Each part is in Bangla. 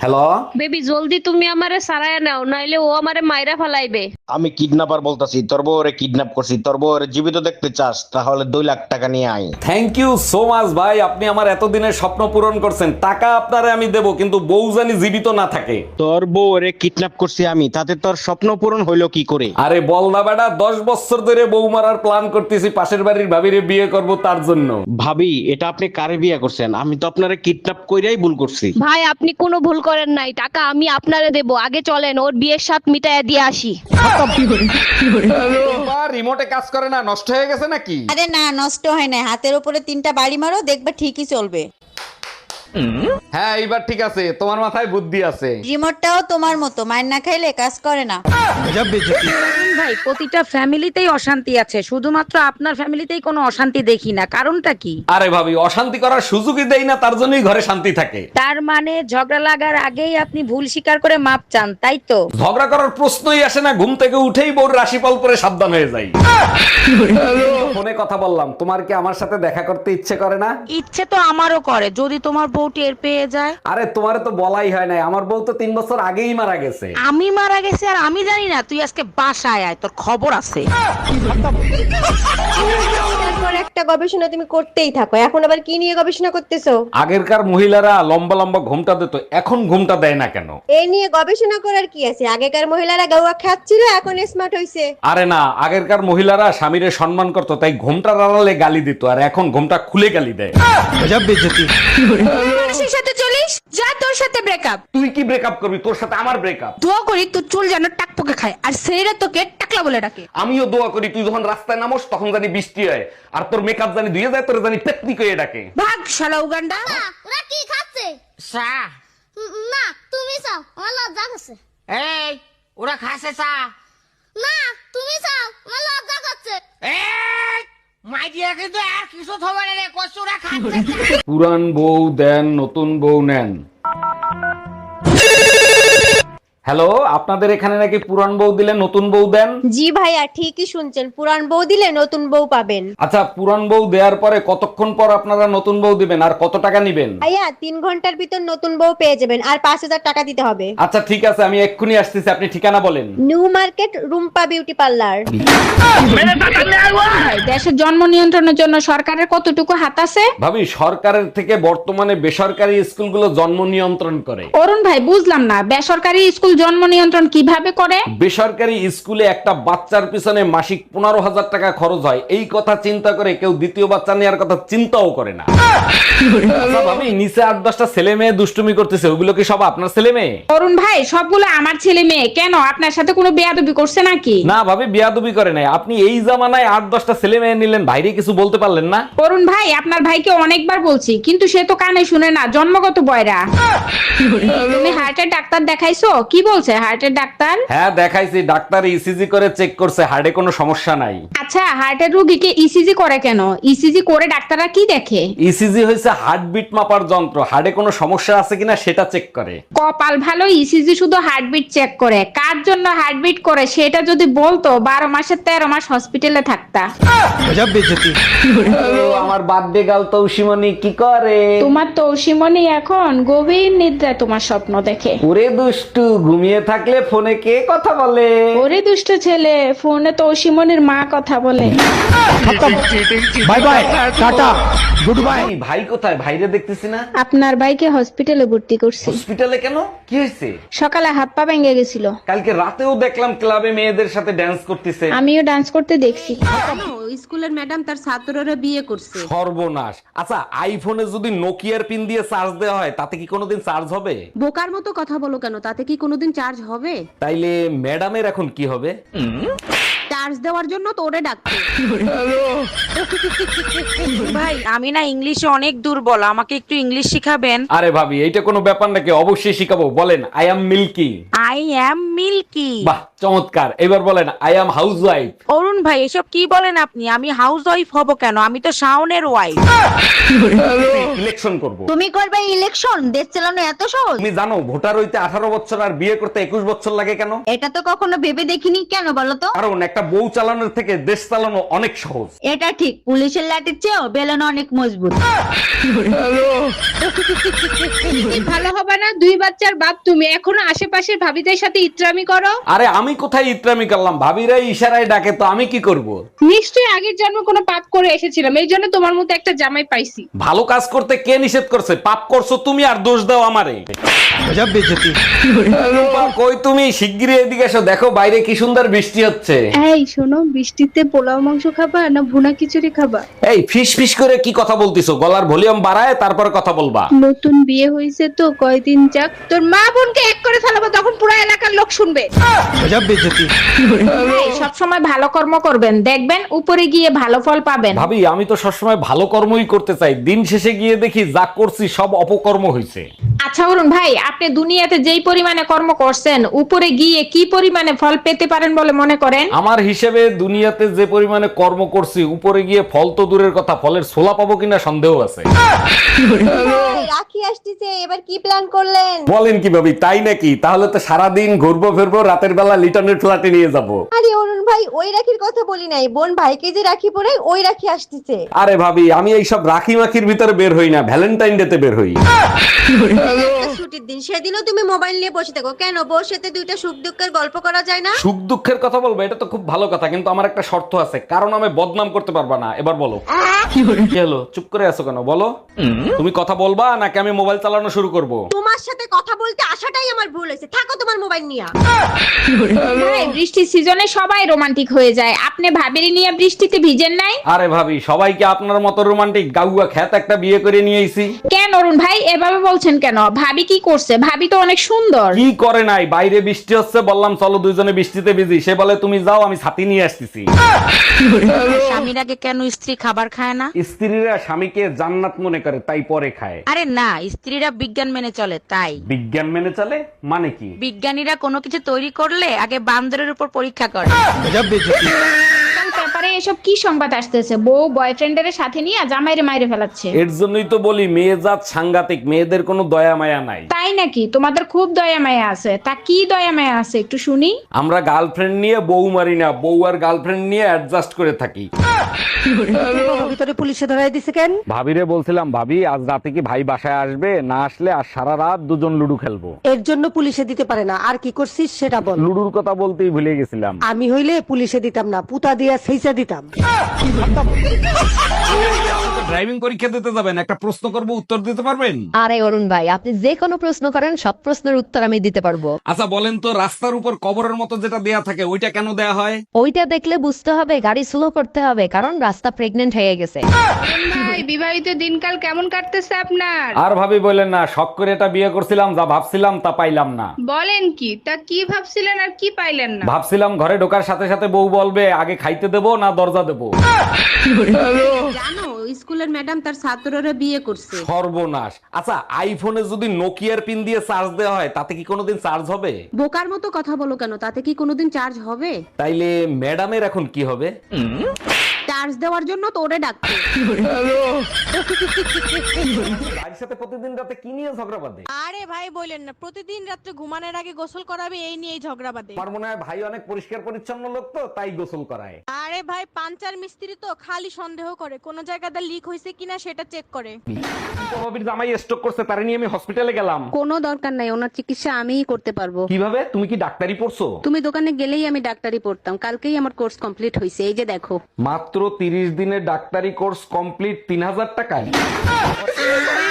হ্যালো বেবি জলদি তুমি আমারে সারায় নাও নাইলে ও আমারে মাইরা ফালাইবে। আমি কিডন্যাপার বলতাছি তোর বউরে কিডন্যাপ করছি তোর বউরে জীবিত দেখতে চাস তাহলে দুই লাখ টাকা নিয়ে আয়। থ্যাংক ইউ সো মাচ ভাই আপনি আমার এতদিনের স্বপ্ন পূরণ করছেন। টাকা আপনারে আমি দেব কিন্তু বউ জানি জীবিত না থাকে। তোর বউরে কিডন্যাপ করছি আমি তাতে তোর স্বপ্ন পূরণ হইল কি করে? আরে বল না বেটা দশ বছর ধরে বউ মারার প্ল্যান করতেছি পাশের বাড়ির ভাবিরে বিয়ে করব তার জন্য। ভাবি এটা আপনি কারে বিয়ে করছেন? আমি তো আপনারে কিডন্যাপ কইরাই ভুল করছি। ভাই আপনি কোনো ভুল করেন নাই টাকা আমি আপনারে দেব আগে চলেন ওর বিয়ের সাথ মিটায় দিয়ে আসি। রিমোটে কাজ করে না নষ্ট হয়ে গেছে নাকি? আরে না নষ্ট হয় না। হাতের উপরে তিনটা বাড়ি মারো দেখবে ঠিকই চলবে। হ্যাঁ এইবার ঠিক আছে তোমার মাথায় বুদ্ধি আছে। রিমোটটাও তোমার মতো মায়ের না খাইলে কাজ করে না। ভাই প্রতিটা ফ্যামিলিতেই অশান্তি আছে শুধুমাত্র আপনার ফ্যামিলিতেই কোনো অশান্তি দেখি না কারণটা কি? আরে ভাবি অশান্তি করার সুযোগই দেই না তার জন্যই ঘরে শান্তি থাকে। তার মানে ঝগড়া লাগার আগেই আপনি ভুল স্বীকার করে মাপ চান তাই তো? ঝগড়া করার প্রশ্নই আসে না ঘুম থেকে উঠেই বউর রাশিফল পরে সাবধান হয়ে যাই। ফোনে কথা বললাম তোমার কি আমার সাথে দেখা করতে ইচ্ছে করে না? ইচ্ছে তো আমারও করে যদি তোমার বউ টের পেয়ে যায়। আরে তোমারে তো বলাই হয় নাই আমার বউ তো তিন বছর আগেই মারা গেছে। আমি মারা গেছি আর আমি জানি না তুই আজকে বাসায় আয় তোর খবর আছে। তারপর একটা গবেষণা তুমি করতেই থাকো এখন আবার কি নিয়ে গবেষণা করতেছো? আগেরকার মহিলারা লম্বা লম্বা ঘুমটা দিত এখন ঘুমটা দেয় না কেন? এ নিয়ে গবেষণা করার কি আছে? আগেকার মহিলারা গাওয়া খাচ্ছিল এখন স্মার্ট হইছে। আরে না আগেরকার মহিলারা স্বামীরে সম্মান করতো তাই ঘুমটা আড়ালে গালি দিত আর এখন ঘুমটা খুলে গালি দেয়। মানুষের সাথে চলিস? যা তোর সাথে ব্রেকআপ তুই কি ব্রেকআপ করবি? তোর সাথে আমার ব্রেকআপ দোয়া করি তোর চুল যেন টাকপোকে খায় আর সেইরা তোকে টাকলা বলে ডাকে। আমিও দোয়া করি তুই যখন রাস্তায় নামোস তখন জানি বৃষ্টি হয় আর তোর মেকআপ জানি ধুয়ে যায় তোর জানি পেতনি করে ডাকে। ভাগ শালা উগান্ডা। ওরা কি খাচ্ছে? চা। না তুমি চাও আমার লজ্জা করছে। এই ওরা খাসে চা। না তুমি চাও আমার লজ্জা করছে। এই আর পুরান বউ দেন নতুন বউ নেন। হ্যালো আপনাদের এখানে নাকি পুরান বউ দিলে নতুন বউ দেন? জি ভাইয়া ঠিকই শুনছেন। পুরান বউ দিলে নতুন বউ পাবেন। আচ্ছা পুরান বউ দেওয়ার পরে কতক্ষণ পর আপনারা নতুন বউ দিবেন আর কত টাকা নিবেন? ভাইয়া তিন ঘণ্টার ভিতর নতুন বউ পেয়ে যাবেন আর পাঁচ হাজার টাকা দিতে হবে। আচ্ছা ঠিক আছে আমি এক্ষুনি আসতেছি আপনি ঠিকানা বলেন। New Market Rumpa beauty parlour. দেশের জন্ম নিয়ন্ত্রণের জন্য সরকারের কতটুকু হাত আছে? ভাবি সরকারের থেকে বর্তমানে বেসরকারি স্কুলগুলো জন্ম নিয়ন্ত্রণ করে। অরুণ ভাই বুঝলাম না। বেসরকারি স্কুল জন্ম নিয়ন্ত্রণ কীভাবে করে? বেসরকারি স্কুলে একটা বাচ্চার পিছনে মাসিক পনেরো হাজার টাকা খরচ হয়। এই কথা চিন্তা করে কেউ দ্বিতীয় বাচ্চা নেওয়ার কথা চিন্তাও করে না। আচ্ছা, নিচে আট দশটা ছেলে মেয়ে দুষ্টুমি করতেছে ওগুলো কি সব আপনার ছেলে মেয়ে? অরুণ ভাই সবগুলো আমার ছেলে মেয়ে। কেন? আপনার সাথে কোনো বেয়াদবি করছে নাকি? না ভাবি বিয়াদবি করে নাই। আপনি এই জামানায় আট দশটা ছেলে মেয়ে নিলেন কিছু বলতে পারলেন না? অরুণ ভাই আপনার ভাইকে অনেকবার বলছি কিন্তু সে তো কানে শুনে না জন্মগত বয়রা। তুমি হার্টের ডাক্তার দেখাইছো? কি বলছে? হার্টের ডাক্তার? হ্যাঁ দেখাইছি। ডাক্তার ইসিজি করে চেক করছে। হার্টে কোনো সমস্যা নাই। আচ্ছা হার্টের রোগীকে ইসিজি করে কেন? ইসিজি করে ডাক্তাররা কি দেখে? ইসিজি হয়েছে হার্টবিট মাপার যন্ত্র। হার্টে কোনো সমস্যা আছে কিনা সেটা চেক করে। কপাল ভালো ইসিজি শুধু হার্টবিট চেক করে। কার জন্য হার্টবিট করে সেটা যদি বলতো বারো মাসের তেরো মাস হসপিটালে থাকতা। আমার বার্থডে গাল তৌসিমনি কি করে? তোমার তৌসিমনি এখন গভীর নিদ্রায় তোমার স্বপ্ন দেখে। ওরে দুষ্টু ঘুমিয়ে থাকলে ফোনে কে কথা বলে? ওরে দুষ্ট ছেলে ফোনে তৌসিমনির মা কথা বলে। Bye bye tata goodbye ভাই ভাই কোথায়? ভাইরে দেখতেছি না। আপনার ভাইকে হসপিটালে ভর্তি করছি। হসপিটালে কেন? কি হয়েছে? সকালে হাত পা ভেঙে গেছিল। কালকে রাতেও দেখলাম ক্লাবে মেয়েদের সাথে ড্যান্স করতেছে। আমিও ডান্স করতে দেখছি। স্কুলের ম্যাডাম তার ছাত্ররা বিয়ে করছে। সর্বনাশ। আচ্ছা আইফোনে যদি নোকিয়ার পিন দিয়ে চার্জ দেওয়া হয় তাতে কি কোনোদিন চার্জ হবে? বোকার মতো কথা বলো কেন? তাতে কি কোনোদিন চার্জ হবে? তাইলে ম্যাডামের এখন কি হবে? চার্জ দেওয়ার জন্য তো ওরে ডাকছে। ভাই আমি না ইংলিশে অনেক দুর্বল আমাকে একটু ইংলিশ শিখাবেন? আরে ভাবি এইটা কোনো ব্যাপার নাকি? অবশ্যই শিখাবো বলেন I am milky I am milky বাহ চমৎকার। এবার বলেন I am housewife Arun ভাই এসব কি বলেন আপনি? আমি হাউস ওয়াইফ হব কেন? আমি তো শাওনের ওয়াইফ ইলেকশন করব। তুমি করবে ইলেকশন দেশ চালানো এত সহজ? তুমি জানো ভোটার হইতে আঠারো বছর আর বিয়ে করতে একুশ বছর লাগে কেন? এটা তো কখনো ভেবে দেখিনি কেন বলো তো? কারণ একটা বউ চালানোর থেকে দেশ চালানো অনেক সহজ। এটা ঠিক পুলিশের লাঠির চেয়েও বেলন অনেক মজবুত। ভালো হবে না দুই বাচ্চার বাপ তুমি। এখনও আশেপাশের ভাবিদের সাথে ইত্রামি করো। আরে আমি কোথায় ইত্রামি করলাম? ভাবিরা ইশারায় ডাকে তো আমি কি করব? নিশ্চয়ই আগের জন্ম কোনো পাপ করে এসেছিলাম এই জন্য তোমার মতো একটা জামাই পাইছি। ভালো কাজ করতে কে নিষেধ করছে? পাপ করছ তুমি আর দোষ দাও আমারে। রূপা, কই তুমি? শিগগিরই এদিকে এসো দেখো বাইরে কি সুন্দর বৃষ্টি হচ্ছে। এই শোনো বৃষ্টিতে পোলাও মাংস খাবা না ভুনা খিচুড়ি খাবা? এই ফিস ফিস করে কি কথা বলতিছো? গলার ভলিউম বাড়ায় তারপর কথা বলবা। নতুন বিয়ে হয়েছে। তো কয়দিন যাক। তোর মা বোনকে এক করে ফেলাবো তখন পুরো এলাকার লোক শুনবে। সব সময় ভালো কর্ম করবেন। দেখবেন উপরে গিয়ে ভালো ফল পাবেন। ভাবি আমি তো সবসময় ভালো কর্মই করতে চাই। দিন শেষে গিয়ে দেখি যা করছি সব অপকর্ম হয়েছে আচ্ছা অরুণ ভাই আপনি দুনিয়াতে যেই পরিমাণে কর্ম করছেন উপরে গিয়ে কি পরিমাণে ফল পেতে পারেন বলে মনে করেন? আমার হিসেবে দুনিয়াতে যে পরিমাণে কর্ম করছি উপরে গিয়ে ফল তো দূরের কথা ফলের ছোলা পাবো কিনা সন্দেহ আছে। রাখি আসতেছে? এবার কি প্ল্যান করলেন? বলেন কি ভাবি তাই নাকি? তাহলে তো সারাদিন ঘুরবো ফিরবো রাতের বেলা লিটনের ফ্ল্যাটে নিয়ে যাব। আরে অরুণ ভাই ওই রাখির কথা বলি নাই। বোন ভাইকে যে রাখি পরে ওই রাখি আসতেছে। আরে ভাবি আমি এইসব রাখি মাখির ভিতরে বের হই না ভ্যালেন্টাইন ডে তে বের হই। ছুটির দিন সেদিনও তুমি মোবাইল নিয়ে বসে থাকো। কেন? সাথে দুইটা সুখ দুঃখের গল্প করা যায় না? সুখ দুঃখের কথা বলব এটা তো খুব ভালো কথা কিন্তু আমার একটা শর্ত আছে। কারণ আমি বদনাম করতে পারবা না। এবার বলো। কি হলো? চুপ করে আছো কেন? বলো। তুমি কথা বলবা নাকি আমি মোবাইল চালানো শুরু করব। তোমার সাথে কথা বলতে আসাটাই আমার ভুল হয়েছে। থাকো তোমার মোবাইল নিয়ে। ভাই বৃষ্টির সিজনে সবাই রোমান্টিক হয়ে যায়। আপনি ভাবিরি নিয়ে বৃষ্টিতে ভিজেন নাই? আরে ভাবি সবাইকে আপনার মতো রোমান্টিক গাউয়া খ্যাত একটা বিয়ে করে নিয়ে আইছি। কেন অরুণ ভাই? এভাবে বলছেন কেন? ভাবি কি করছে? ভাবি তো অনেক সুন্দর। কি করে নাই? বাইরে বৃষ্টি হচ্ছে বললাম চলো দুইজনে বৃষ্টিতে ভিজি। সে বলে তুমি যাও আমি ছাতি নিয়ে আসতেছি। স্বামীর আগে কেন স্ত্রী খাবার খায় না? স্ত্রীরা স্বামীকে জান্নাত মনে করে তাই পরে খায়। আরে না স্ত্রীরা বিজ্ঞান মেনে চলে তাই। বিজ্ঞান মেনে চলে মানে কি? বিজ্ঞানীরা কোনো কিছু তৈরি করলে আগে বান্দরের উপর পরীক্ষা করে। ব্যাপারে এসব কি সংবাদ আসতেছে? বউ বয়ফ্রেন্ডের সাথে নিয়ে জামাইরে মাইরে ফেলাচ্ছে। এর জন্যই তো বলি মেয়ে জাত সাংঘাতিক মেয়েদের কোনো দয়া মায়া নাই। তাই নাকি? তোমাদের খুব দয়া মায়া আছে। তা কি দয়া মায়া আছে একটু শুনি। আমরা গার্লফ্রেন্ড নিয়ে বউ মারি না বউ আর গার্লফ্রেন্ড নিয়ে অ্যাডজাস্ট করে থাকি। ভিতরে পুলিশে ধরাই দিছে কেন? ভাবিরে বলছিলাম ভাবি আজ রাতে কি ভাই বাসায় আসবে? না আসলে আর সারা রাত দুজন লুডু খেলব। এর জন্য পুলিশে দিতে পারে না। আর কি করছিস সেটা বল। লুডুর কথা বলতেই ভুলে গেছিলাম। আমি হইলে পুলিশে দিতাম না পুতা দিয়া সেইচা দিতাম। ড্রাইভিং পরীক্ষা দিতে যাবেন একটা প্রশ্ন করব উত্তর দিতে পারবেন? আরে অরুণ ভাই আপনি যে কোনো প্রশ্ন করেন সব প্রশ্নের উত্তর আমি দিতে পারব। আচ্ছা বলেন তো রাস্তার উপর কবরের মতো যেটা দেয়া থাকে ওইটা কেন দেয়া হয়? ওইটা দেখলে বুঝতে হবে গাড়ি স্লো করতে হবে কারণ রাস্তা প্রেগনেন্ট হয়ে গেছে। ভাই বিবাহিত দিনকাল কেমন কাটতেছে আপনার? আর ভাবি বলেন না শখ করে এটা বিয়ে করছিলাম যা ভাবছিলাম তা পাইলাম না। বলেন কি তা কি ভাবছিলেন আর কি পাইলেন না? ভাবছিলাম ঘরে ঢোকার সাথে সাথে বউ বলবে আগে খাইতে দেবো না দরজা দেবো? জানো স্কুলের ম্যাডাম তার ছাত্ররা বিয়ে করছে। সর্বনাশ। আচ্ছা আইফোনে যদি নোকিয়ার পিন দিয়ে চার্জ দেওয়া হয় তাতে কি কোনোদিন চার্জ হবে? বোকার মতো কথা বলো কেন? তাতে কি কোনোদিন চার্জ হবে? তাইলে ম্যাডামের এখন কি হবে? চার্জ দেওয়ার জন্য তো ওরে ডাকছে। ভাইয়ের সাথে প্রতিদিন রাতে কি নিয়ে ঝগড়া বাঁধে? আরে ভাই বলেন না প্রতিদিন রাত্রে ঘুমানোর আগে গোসল করাবে এই নিয়েই ঝগড়া বাঁধে। আমার মনে হয় ভাই অনেক পরিষ্কার পরিচ্ছন্ন লোক তো তাই গোসল করায়। আরে ভাই পাঞ্চার মিস্ত্রি তো খালি সন্দেহ করে। কোন জায়গাতে লিক হয়েছে কিনা সেটা চেক করে। বাবির জামাই স্ট্রোক করছে তারে নিয়ে আমি হসপিটালে গেলাম। কোনো দরকার নাই ওনার চিকিৎসা আমিই করতে পারব। কীভাবে? তুমি কি ডাক্তারি পড়ছো? তুমি দোকানে গেলেই আমি ডাক্তারি পড়তাম। কালকেই আমার কোর্স কমপ্লিট হয়েছে এই যে দেখো। মাত্র তিরিশ দিনের ডাক্তারি কোর্স কমপ্লিট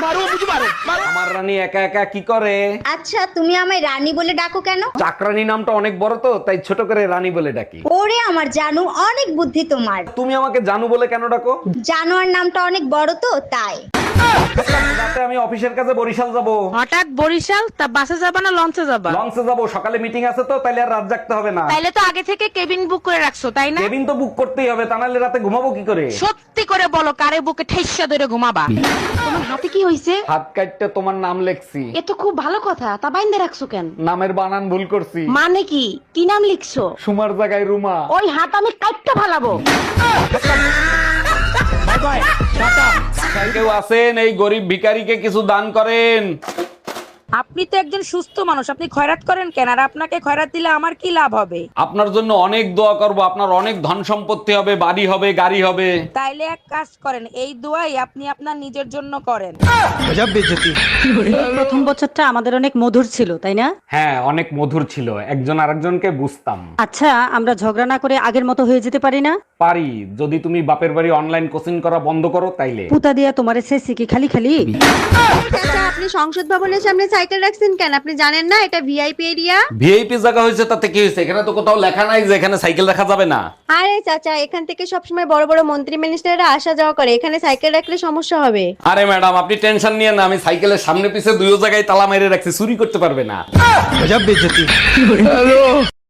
তিন হাজার টাকায় আমার রানী একা একা কি করে? আচ্ছা তুমি আমায় রানী বলে ডাকো কেন? চাকরানী নামটা অনেক বড় তো তাই ছোট করে রানী বলে ডাকি। ওরে আমার জানু অনেক বুদ্ধি তোমার। তুমি আমাকে জানু বলে কেন ডাকো? জানোয়ার নামটা অনেক বড় তো তাই। রাতে আমি অফিসের কাছে বরিশাল যাব। হঠাৎ বরিশাল তা বাসে যাবা না লঞ্চে যাবা? লঞ্চে যাব সকালে মিটিং আছে তো তাইলে আর রাত জাগতে হবে না। তাইলে তো আগে থেকে কেবিন বুক করে রাখছো তাই না? কেবিন তো বুক করতেই হবে তা নাহলে রাতে ঘুমাবো কি করে? সত্যি করে বলো কারে বুকে ঠেসা ধরে ঘুমাবা? তোমার হাতে কি হইছে? হাত কাটতে তোমার নাম লেখছি। এ তো খুব ভালো কথা তা বাইন্দে রাখছো কেন? নামের বানান ভুল করছি। মানে কি? কি নাম লিখছো? সুমার জায়গায় রুমা। ওই হাত আমি কাটতে ফালাবো কেউ আছেন? এই গরিব ভিখারিকে কিছু দান করেন। আপনি তো একজন সুস্থ মানুষ আপনি খয়রাত করেন কেন? আর আপনাকে খয়রাত দিলে আমার কি লাভ হবে? আপনার জন্য অনেক দোয়া করব আপনার অনেক ধন সম্পত্তি হবে বাড়ি হবে গাড়ি হবে। তাইলে এক কাজ করেন এই দোয়াই আপনি আপনার নিজের জন্য করেন। প্রথম বছরটা আমাদের অনেক মধুর ছিল তাই না? হ্যাঁ অনেক মধুর ছিল একজন আরেকজনকে বুঝতাম। আচ্ছা আমরা ঝগড়া না করে আগের মতো হয়ে যেতে পারি না? পারি যদি তুমি বাপের বাড়ি অনলাইন কোচিং করা বন্ধ করো তাইলে। পুতা দিয়া তোমারে শেষে কি খালি খালি? আপনি সংসদ ভবনের সামনে সাইকেল রাখছেন কেন? আপনি জানেন না এটা ভিআইপি এরিয়া ভিআইপি জায়গা হয়েছে তাতে কি হয়েছে? এখানে তো কোথাও লেখা নাই যে এখানে সাইকেল রাখা যাবে না। আরে চাচা এখান থেকে সবসময় বড় বড় মন্ত্রী মিনিস্টাররা আসা যাওয়া করে। এখানে সাইকেল রাখলে সমস্যা হবে। আরে ম্যাডাম আপনি টেনশন নিয়ে না আমি সাইকেলের সামনে পিছে দুই জায়গায় তালা মেরে রাখছি চুরি করতে পারবে না।